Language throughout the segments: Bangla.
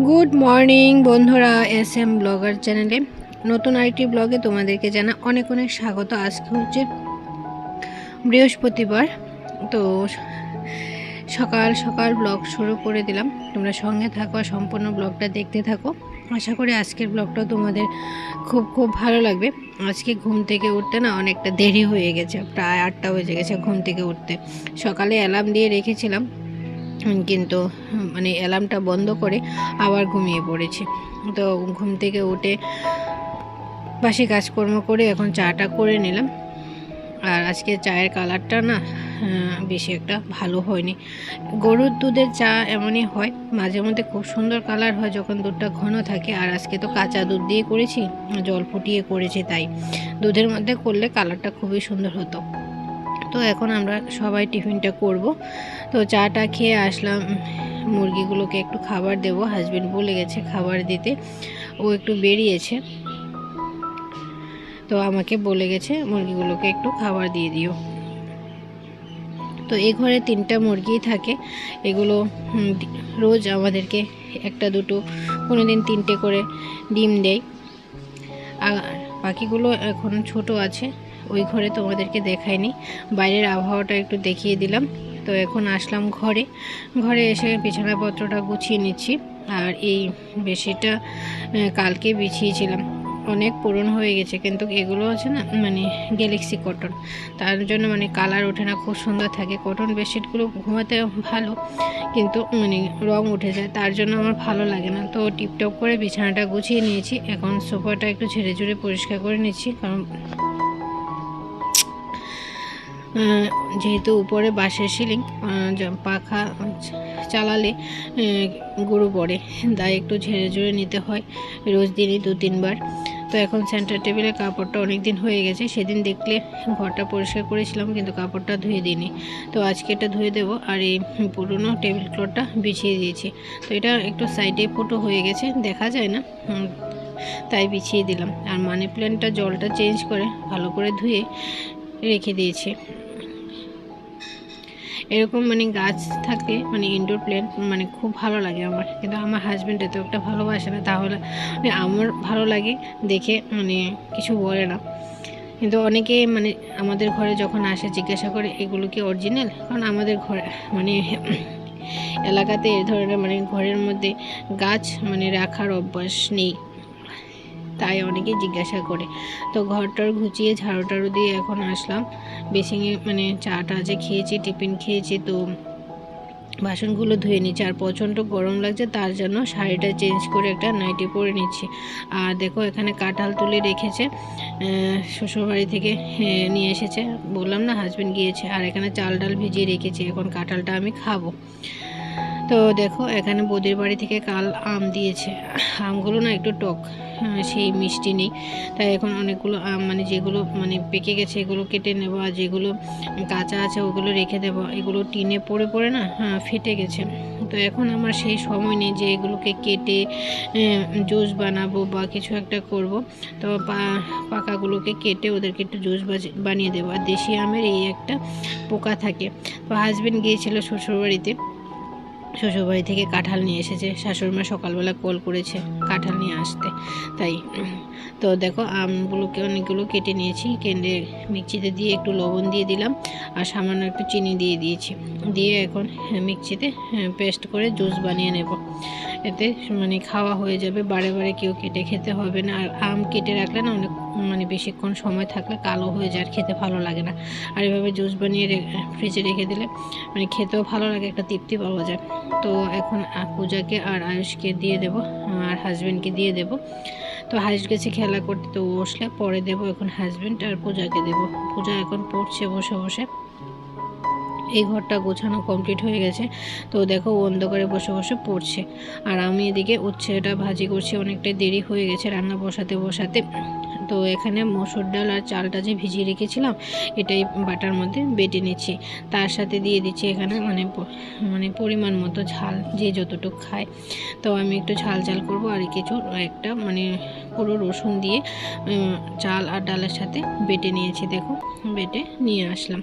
গুড মর্নিং বন্ধুরা এস এম ব্লগার চ্যানেলে। নতুন আরেকটি ব্লগে তোমাদেরকে জানা অনেক অনেক স্বাগত। আজকে হচ্ছে বৃহস্পতিবার, তো সকাল সকাল ব্লগ শুরু করে দিলাম। তোমরা সঙ্গে থাকো সম্পূর্ণ ব্লগটা দেখতে থাকো। আশা করি আজকের ব্লগটা তোমাদের খুব খুব ভালো লাগবে। আজকে ঘুম থেকে উঠতে না অনেকটা দেরি হয়ে গেছে, প্রায় আটটা বেজে গেছে ঘুম থেকে উঠতে। সকালে অ্যালার্ম দিয়ে রেখেছিলাম কিন্তু মানে অ্যালার্মটা বন্ধ করে আবার ঘুমিয়ে পড়েছি। তো ঘুম থেকে উঠে বাসি কাজকর্ম করে এখন চাটা করে নিলাম। আর আজকে চায়ের কালারটা না বেশি একটা ভালো হয়নি। গরুর দুধের চা এমনই হয়, মাঝে মধ্যে খুব সুন্দর কালার হয় যখন দুধটা ঘন থাকে। আর আজকে তো কাঁচা দুধ দিয়ে করেছি, জল ফুটিয়ে করেছি তাই। দুধের মধ্যে করলে কালারটা খুবই সুন্দর হতো। তো এখন আমরা সবাই টিফিনটা করব। তো চাটা খেয়ে আসলাম। মুরগিগুলোকে একটু খাবার দেব। হাজবেন্ড বলে গেছে খাবার দিতে। ও একটু বেরিয়েছে। তো আমাকে বলে গেছে, মুরগিগুলোকে একটু খাবার দিয়ে দিও। তো এ ঘরে তিনটা মুরগিই থাকে। এগুলো রোজ আমাদেরকে একটা, দুটো কোনো দিন তিনটে করে ডিম দেয়। আর বাকিগুলো এখন ছোট আছে। ওই ঘরে তোমাদেরকে দেখাইনি। বাইরের আবহাওয়াটা একটু দেখিয়ে দিলাম। তো এখন আসলাম ঘরে। ঘরে এসে বিছানাপত্রটা গুছিয়ে নিচ্ছি। আর এই বেশিটা কালকে বিছিয়েছিলাম। অনেক পুরনো হয়ে গেছে, কিন্তু এগুলো আছে না মানে গ্যালাক্সি কটন। তার জন্য মানে কালার ওঠে না, খুব সুন্দর থাকে। কটন বেডশিটগুলো ঘুমাতে ভালো, কিন্তু মানে রং উঠে যায়, তার জন্য আমার ভালো লাগে না। তো টিপটপ করে বিছানাটা গুছিয়ে নিয়েছি। এখন সোফাটা একটু ঝেড়ে ঝুড়ে পরিষ্কার করে নিচ্ছি, কারণ যেহেতু উপরে বাঁশের সিলিং পাখা চালালে গরু পড়ে, তাই একটু ঝেড়ে ঝুড়ে নিতে হয়, রোজ দিনই দু, তিনবার। তো এখন সেন্টার টেবিলে কাপড়টা অনেক দিন হয়ে গেছে, সেদিন দেখলে ঘরটা পরিষ্কার করেছিলাম, কিন্তু কাপড়টা ধুয়ে দিইনি। তো আজকে এটা ধুয়ে দেবো, আর এই পুরনো টেবিল ক্লথটা বিছিয়ে দিয়েছি। তো এটা একটু সাইডে ফুটো হয়ে গেছে, দেখা যায় না তাই বিছিয়ে দিলাম। আর মানি প্ল্যান্টটা জলটা চেঞ্জ করে ভালো করে ধুয়ে রেখে দিয়েছি। এরকম মানে গাছ থাকলে মানে ইনডোর প্ল্যান্ট মানে খুব ভালো লাগে আমার। কিন্তু আমার হাজব্যান্ড এত একটা ভালোবাসে না, তাহলে মানে আমার ভালো লাগে দেখে মানে কিছু বলে না। কিন্তু অনেকে মানে আমাদের ঘরে যখন আসে, জিজ্ঞাসা করে, এগুলো কি অরিজিনাল কারণ আমাদের ঘরে মানে এলাকাতে এ ধরনের মানে ঘরের মধ্যে গাছ মানে রাখার অভ্যাস নেই। তাই অনেকে জিজ্ঞাসা করে। তো ঘরটার ঘুচিয়ে ঝাড়ু টাড়ু দিয়ে এখন আসলাম। বেসিংয়ে মানে চাটা যে খেয়েছি, টিফিন খেয়েছি, তো বাসনগুলো ধুয়ে নিচ্ছি। আর প্রচণ্ড গরম লাগছে, তার জন্য শাড়িটা চেঞ্জ করে একটা নাইটি পরে নিচ্ছি। আর দেখো, এখানে কাঁঠাল তুলে রেখেছে শ্বশুরবাড়ি থেকে নিয়ে এসেছে। বললাম না হাজবেন্ড গিয়েছে। আর এখানে চাল ডাল ভিজিয়ে রেখেছি। এখন কাঁঠালটা আমি খাব। তো দেখো এখানে বৌদির বাড়ি থেকে কাল আম দিয়েছে। আমগুলো না একটু টক সেই মিষ্টি নেই। তাই এখন অনেকগুলো আম মানে যেগুলো মানে পেকে গেছে এগুলো কেটে নেব আর যেগুলো কাঁচা আছে ওগুলো রেখে দেবো। এগুলো টিনে পড়ে পড়ে না হ্যাঁ, ফেটে গেছে। তো এখন আমার সেই সময় নেই যে এগুলোকে কেটে জুস বানাবো বা কিছু একটা করব। তো পাকাগুলোকে কেটে ওদেরকে একটু জুস বানিয়ে দেবো। আর দেশি আমের এই একটা পোকা থাকে। তো হাজব্যান্ড গিয়েছিল শ্বশুরবাড়িতে। শ্বশুরবাড়ি থেকে কাঁঠাল নিয়ে এসেছে। শাশুড়িমা সকালবেলা কল করেছে কাঁঠাল নিয়ে আসতে। তাই, তো দেখো আমগুলোকে অনেকগুলো কেটে নিয়েছি। কেটে মিক্সিতে দিয়ে একটু লবণ দিয়ে দিলাম আর সামান্য একটু চিনি দিয়ে দিয়েছি। দিয়ে এখন মিক্সিতে পেস্ট করে জুস বানিয়ে নেব। এতে মানে খাওয়া হয়ে যাবে। বারে বারে কেউ কেটে খেতে হবে না। আর আম কেটে রাখলে না অনেক মানে বেশিক্ষণ সময় থাকলে কালো হয়ে যায় আর খেতে ভালো লাগে না। আর এভাবে জুস বানিয়ে ফ্রিজে রেখে দিলে মানে খেতেও ভালো লাগে, একটা তৃপ্তি পাওয়া যায়। তো এখন পূজাকে আর আয়ুষকে দিয়ে দেব, আর হাজব্যান্ডকে দিয়ে দেব। তো হাইস গেছে খেলা করতে, তো বসলে পরে দেব এখন হাজব্যান্ড আর পূজাকে দেব। পূজা এখন পড়ছে বসে বসে। এই ঘরটা গোছানো কমপ্লিট হয়ে গেছে। তো দেখো অন্ধকারে বসে বসে পড়ছে। আর আমি এদিকে উচ্ছেটা ভাজি করছি অনেকটা দেরি হয়ে গেছে রান্না বসাতে বসাতে। তো এখানে মসুর ডাল আর চালটা যে ভিজিয়ে রেখেছিলাম, এটাই বাটার মধ্যে বেটে নিচ্ছি। তার সাথে দিয়ে দিচ্ছি এখানে মানে মানে পরিমাণ মতো ঝাল, যে যতটুকু খায়। তো আমি একটু ঝাল ঝাল করব আর কিছু, একটা মানে পুরো রসুন দিয়ে চাল আর ডালের সাথে বেটে নিয়েছি, দেখো। বেটে নিয়ে আসলাম।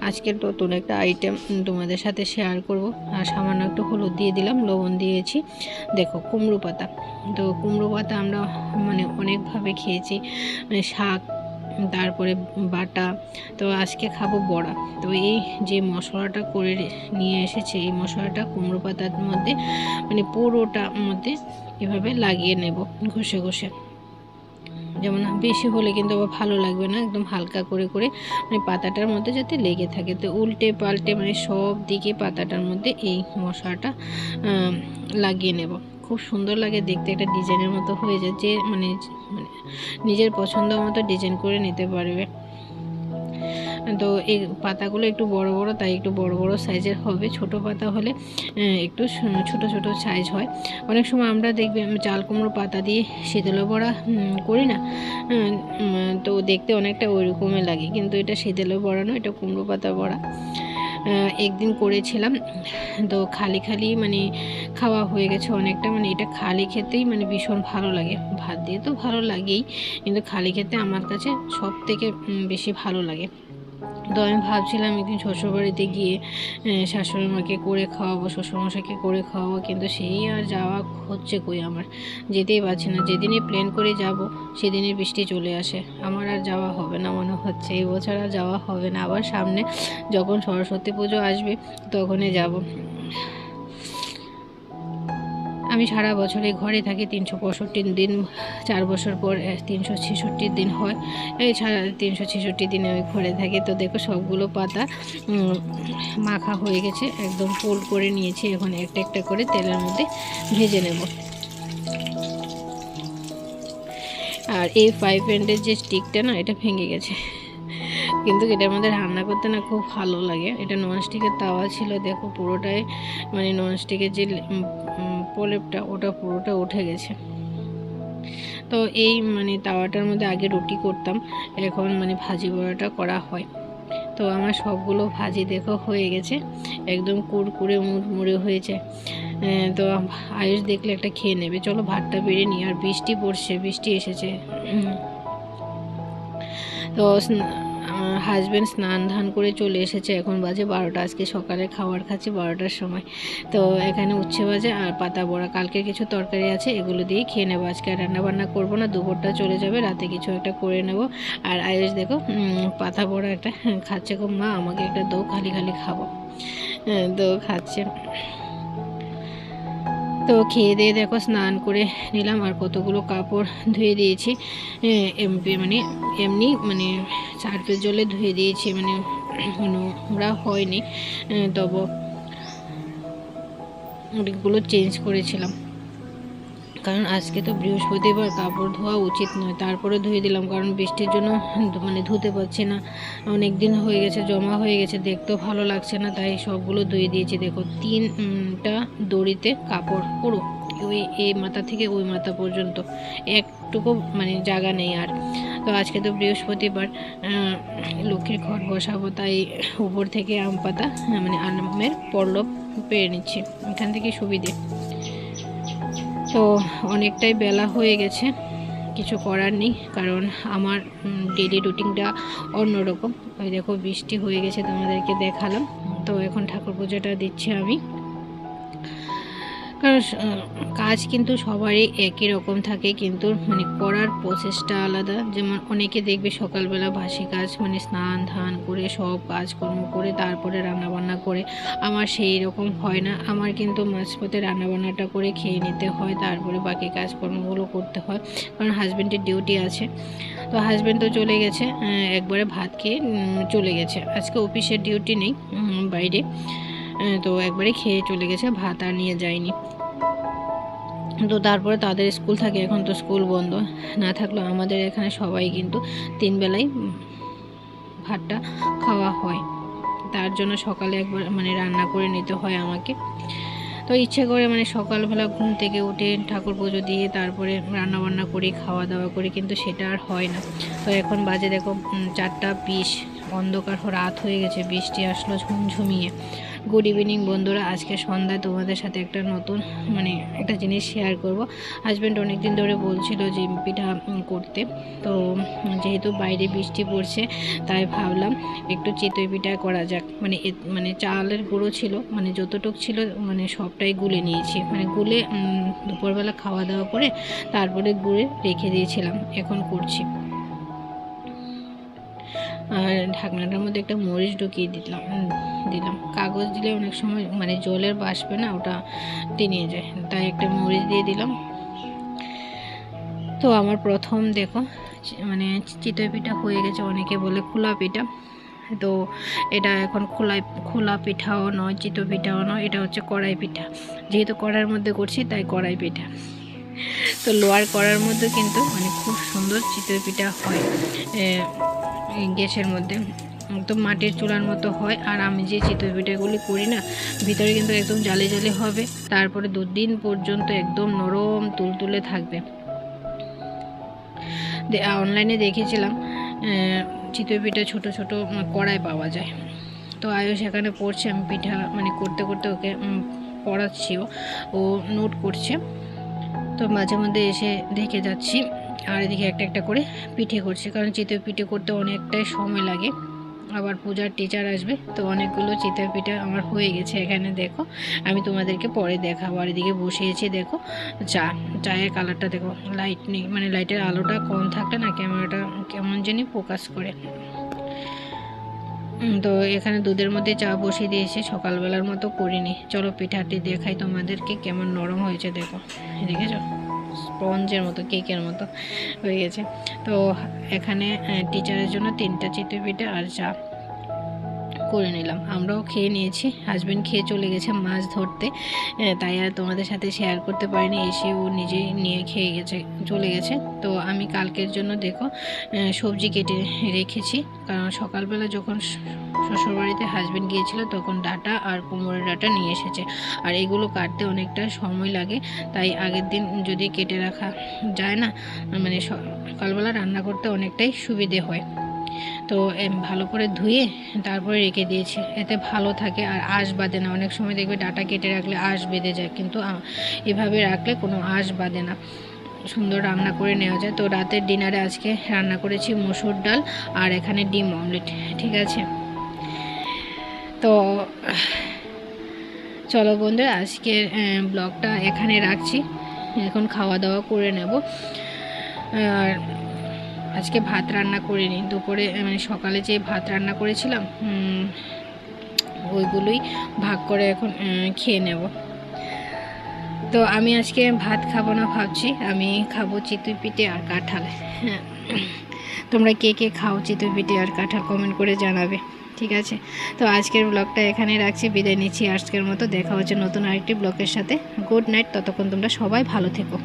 আজকের নতুন একটা আইটেম তোমাদের সাথে শেয়ার করব। আর সামান্য একটু হলুদ দিয়ে দিলাম, লবণ দিয়েছি। দেখো, কুমড়ো পাতা। তো কুমড়ো পাতা আমরা মানে অনেকভাবে খেয়েছি। মানে শাক, তারপরে বাটা, তো আজকে খাব বড়া। তো এই যে মশলাটা করে নিয়ে এসেছে, এই মশলাটা কুমড়ো পাতার মধ্যে মানে পুরোটা মধ্যে এভাবে লাগিয়ে নেব ঘষে ঘষে। যেমন বেশি হলে কিন্তু আবার ভালো লাগবে না, একদম হালকা করে করে মানে পাতাটার মধ্যে যাতে লেগে থাকে। তো উল্টে পাল্টে মানে সব দিকে পাতাটার মধ্যে এই মশলাটা লাগিয়ে নেব। খুব সুন্দর লাগে দেখতে, একটা ডিজাইনের মতো হয়ে যায়, যে মানে মানে নিজের পছন্দ মতো ডিজাইন করে নিতে পারবে। তো এই পাতাগুলো একটু বড় বড়, তাই একটু বড় বড় সাইজের হবে। ছোট পাতা হলে একটু ছোট ছোট সাইজ হয়। অনেক সময় আমরা দেখবে চাল কুমড়ো পাতা দিয়ে শীতল বড়া করি না। তো দেখতে অনেকটা ওই রকমই লাগে। কিন্তু এটা শীতল বড়া নয়, এটা কুমড়ো পাতা বড়া। একদিন করেছিলাম। তো খালি খালি মানে খাওয়া হয়ে গেছে অনেকটা। মানে এটা খালি খেতেই মানে ভীষণ ভালো লাগে। ভাত দিয়ে তো ভালো লাগেই। কিন্তু খালি খেতে আমার কাছে সব থেকে বেশি ভালো লাগে। তো আমি ভাবছিলাম একদিন শ্বশুরবাড়িতে গিয়ে শাশুড়ি মাকে করে খাওয়াবো, শ্বশুরমশাইকে করে খাওয়াবো, কিন্তু সেই আর যাওয়া হচ্ছে কই আমার? যেতেই পারছি না। যেদিনই প্ল্যান করে যাব, সেদিনই বৃষ্টি চলে আসে। আমার আর যাওয়া হবে না মনে হচ্ছে। এই বছর আর যাওয়া হবে না। আবার সামনে যখন সরস্বতী পুজো আসবে, তখনই যাব। আমি সারা বছরে ঘরে থাকি তিনশো পঁয়ষট্টি দিন, চার বছর পর তিনশো ছেষট্টি দিন হয়। এই সারা তিনশো ছেষট্টি দিনে আমি ঘরে থাকি। তো দেখো সবগুলো পাতা মাখা হয়ে গেছে। একদম পোল করে নিয়েছি। এখন একটা একটা করে তেলের মধ্যে ভেজে নেব। আর এই ফাইভ এন্ডের যে স্টিকটা না, এটা ভেঙে গেছে। কিন্তু এটার মধ্যে রান্না করতে না খুব ভালো লাগে। এটা ননস্টিকের তাওয়া ছিল, দেখো পুরোটাই মানে ননস্টিকের যে প্রলেপটা, ওটা পুরোটা উঠে গেছে। তো এই মানে তাওয়াটার মধ্যে আগে রুটি করতাম, এখন মানে ভাজি বড়াটা করা হয়। তো আমার সবগুলো ভাজি, দেখো, হয়ে গেছে। একদম কুড়কুড়ে মুড়মুড়ে হয়েছে। তো আয়ুষ দেখলে একটা খেয়ে নেবে। চলো, ভাতটা বেড়ে নিই। আর বৃষ্টি পড়ছে, বৃষ্টি এসেছে। উম। তো হাজব্যান্ড স্নান ধান করে চলে এসেছে। এখন বাজে বারোটা আজকে সকালে খাবার খাচ্ছি বারোটার সময়। তো এখানে উচ্ছে বাজে আর পাতা বড়া কালকে কিছু তরকারি আছে এগুলো দিয়ে খেয়ে নেব। আজকে আর রান্না বান্না করব না দুপুরটা চলে যাবে রাতে কিছু একটা করে নেব। আর আয়ুষ দেখো পাতা বড়া একটা খাচ্ছে খুব মা আমাকে একটা দৌ খালি খালি খাব। হ্যাঁ, তো খাচ্ছে। তো খেয়ে দিয়ে দেখো স্নান করে নিলাম আর কতগুলো কাপড় ধুয়ে দিয়েছি। এমপি মানে এমনি মানে সার্ফের জলে ধুয়ে দিয়েছি মানে নোংরা হয়নি। তবু ওগুলো চেঞ্জ করেছিলাম। কারণ আজকে তো বৃহস্পতিবার, কাপড় ধোয়া উচিত নয়। তারপরে ধুয়ে দিলাম, কারণ বৃষ্টির জন্য মানে ধুতে পারছি না। অনেক দিন হয়ে গেছে, জমা হয়ে গেছে, দেখতেও ভালো লাগছে না, তাই সবগুলো ধুয়ে দিয়েছি। দেখো, তিনটা দড়িতে কাপড়, পুরো। ওই, এই মাথা থেকে ওই মাথা পর্যন্ত। একটুকু মানে জায়গা নেই আর। তো আজকে তো বৃহস্পতিবার লক্ষ্মীর ঘর বসাবো, তাই উপর থেকে আম পাতা মানে আমের পল্লব পেয়ে নিচ্ছি। এখান থেকে সুবিধে। তো অনেকটাই বেলা হয়ে গেছে। কিছু করার নেই, কারণ আমার ডেলি রুটিনটা অন্যরকম। ওই দেখো, বৃষ্টি হয়ে গেছে তোমাদেরকে দেখালাম। তো এখন ঠাকুর পুজোটা দিচ্ছি আমি। কাজ কিন্তু সবারই একই রকম থাকে, কিন্তু মানে করার প্রসেসটা আলাদা। যেমন অনেকে দেখবে সকালবেলা ভাসি কাজ মানে স্নান, ধান করে, সব কাজকর্ম করে, তারপরে রান্নাবান্না করে। আমার সেই রকম হয় না। আমার কিন্তু মাঝপথে রান্নাবান্নাটা করে খেয়ে নিতে হয়, তারপরে বাকি কাজকর্মগুলো করতে হয়, কারণ হাজব্যান্ডের ডিউটি আছে। তো হাজব্যান্ড তো চলে গেছে একবারে ভাত খেয়ে চলে গেছে। আজকে অফিসের ডিউটি নেই বাইরে। তো একবারে খেয়ে চলে গেছে, ভাত আর নিয়ে যায়নি। তো তারপরে তাদের স্কুল থাকে, এখন তো স্কুল বন্ধ। না থাকলেও আমাদের এখানে সবাই কিন্তু তিন বেলাই ভাতটা খাওয়া হয়। তার জন্য সকালে একবার মানে রান্না করে নিতে হয় আমাকে। তো ইচ্ছে করে মানে সকালবেলা ঘুম থেকে উঠে ঠাকুর পুজো দিয়ে তারপরে রান্না বান্না করি খাওয়া দাওয়া করি, কিন্তু সেটা আর হয় না। তো এখন বাজে দেখো চারটা বিশ। অন্ধকার রাত হয়ে গেছে, বৃষ্টি আসলো ঝুমঝুমিয়ে। গুড ইভিনিং বন্ধুরা। আজকে সন্ধ্যায় তোমাদের সাথে একটা নতুন মানে একটা জিনিস শেয়ার করব। হাজব্যান্ড অনেক দিন ধরে বলছিল যে পিঠা করতে। তো, যেহেতু বাইরে বৃষ্টি পড়ছে, তাই ভাবলাম একটু চিতই পিঠা করা যাক। মানে মানে চালের গুঁড়ো ছিল মানে যতটুক ছিল মানে সবটাই গুলে নিয়েছি। মানে গুলে দুপুরবেলা খাওয়া দাওয়া করে তারপরে গুড়ে রেখে দিয়েছিলাম। এখন করছি। আর ঢাকনাটার মধ্যে একটা মরিচ ঢুকিয়ে দিলাম দিলাম। কাগজ দিলে অনেক সময় মানে জলের বাসবে না, ওটা টেনে যায়। তাই একটা মরিচ দিয়ে দিলাম। তো আমার প্রথম দেখো মানে চিতই পিঠা হয়ে গেছে অনেকে বলে খোলা পিঠা। তো এটা এখন খোলা খোলা পিঠাও নয় চিতো পিঠাও নয়, এটা হচ্ছে কড়াই পিঠা। যেহেতু কড়াইয়ের মধ্যে করছি, তাই কড়াই পিঠা। তো লোয়ার কড়ার মধ্যে কিন্তু মানে খুব সুন্দর চিতই পিঠা হয়। গ্যাসের মধ্যে একদম মাটির চুলার মতো হয়। আর আমি যে চিতই পিঠাগুলি করি না, ভিতরে কিন্তু একদম জালে জালে হবে। তারপরে দুদিন পর্যন্ত একদম নরম তুলতুলে থাকবে। অনলাইনে দেখেছিলাম চিতই পিঠা ছোটো ছোটো কড়াই পাওয়া যায়। তো আয়ুষ সেখানে পড়ছে, আমি পিঠা মানে করতে করতে ওকে পড়াচ্ছিও। ও নোট করছে। তো মাঝে মধ্যে এসে দেখে যাচ্ছি। আর এদিকে একটা একটা করে পিঠে করছে, কারণ চিতই পিঠে করতে অনেকটাই সময় লাগে। আবার পূজার টিচার আসবে, তো অনেকগুলো চিতই পিঠে আমার হয়ে গেছে এখানে, দেখো। আমি তোমাদেরকে পরে দেখাবো। আর এদিকে বসিয়েছি, দেখো, চা, চায়ের কালারটা দেখো লাইট নেই মানে লাইটের আলোটা কম থাকলে না ক্যামেরাটা কেমন জানি ফোকাস করে। তো এখানে দুধের মধ্যে চা বসিয়ে দিয়েছি, সকালবেলার মতো করিনি। চলো পিঠাটি দেখাই তোমাদেরকে কেমন নরম হয়েছে, দেখো। দেখেছ স্পঞ্জের মতো, কেকের মতো হয়ে গেছে। তো এখানে টিচারের জন্য তিনটা চিতই পিঠে আর চা করে নিলাম। আমরাও খেয়ে নিয়েছি। হাজব্যান্ড খেয়ে চলে গেছে মাছ ধরতে। তাই আর তোমাদের সাথে শেয়ার করতে পারিনি। এসে ও নিজেই নিয়ে খেয়ে গেছে, চলে গেছে। তো আমি কালকের জন্য দেখো সবজি কেটে রেখেছি। কারণ সকালবেলা যখন শ্বশুরবাড়িতে হাজব্যান্ড গিয়েছিল, তখন ডাটা আর কুমড়োর ডাটা নিয়ে এসেছে। আর এগুলো কাটতে অনেকটা সময় লাগে। তাই আগের দিন যদি কেটে রাখা যায় না মানে সকালবেলা রান্না করতে অনেকটাই সুবিধে হয়। তো ভালো করে ধুয়ে তারপরে রেখে দিয়েছি। এতে ভালো থাকে আর আঁশ বাঁধে না। অনেক সময় দেখবে ডাটা কেটে রাখলে আঁশ বেঁধে যায়, কিন্তু এভাবে রাখলে কোনো আঁশ বাঁধে না। সুন্দর রান্না করে নেওয়া যায়। তো রাতের ডিনারে আজকে রান্না করেছি মসুর ডাল আর এখানে ডিম অমলেট, ঠিক আছে? তো, চলো বন্ধুরা, আজকের ব্লগটা এখানে রাখছি। এখন খাওয়া দাওয়া করে নেব। আর আজকে ভাত রান্না করিনি। দুপুরে মানে সকালে যে ভাত রান্না করেছিলাম ওইগুলোই ভাগ করে এখন খেয়ে নেব। তো আমি আজকে ভাত খাব না ভাবছি, আমি খাব চিতই পিঠে আর কাঁঠাল। হ্যাঁ। তোমরা কে কে খাও চিতুই পিঠে আর কাঁঠাল কমেন্ট করে জানাবে, ঠিক আছে? তো আজকের ব্লগটা এখানে রাখছি, বিদায় নিচ্ছি। আজকের মতো দেখা হচ্ছে নতুন আরেকটি ব্লগের সাথে। গুড নাইট, ততক্ষণ তোমরা সবাই ভালো থেকো।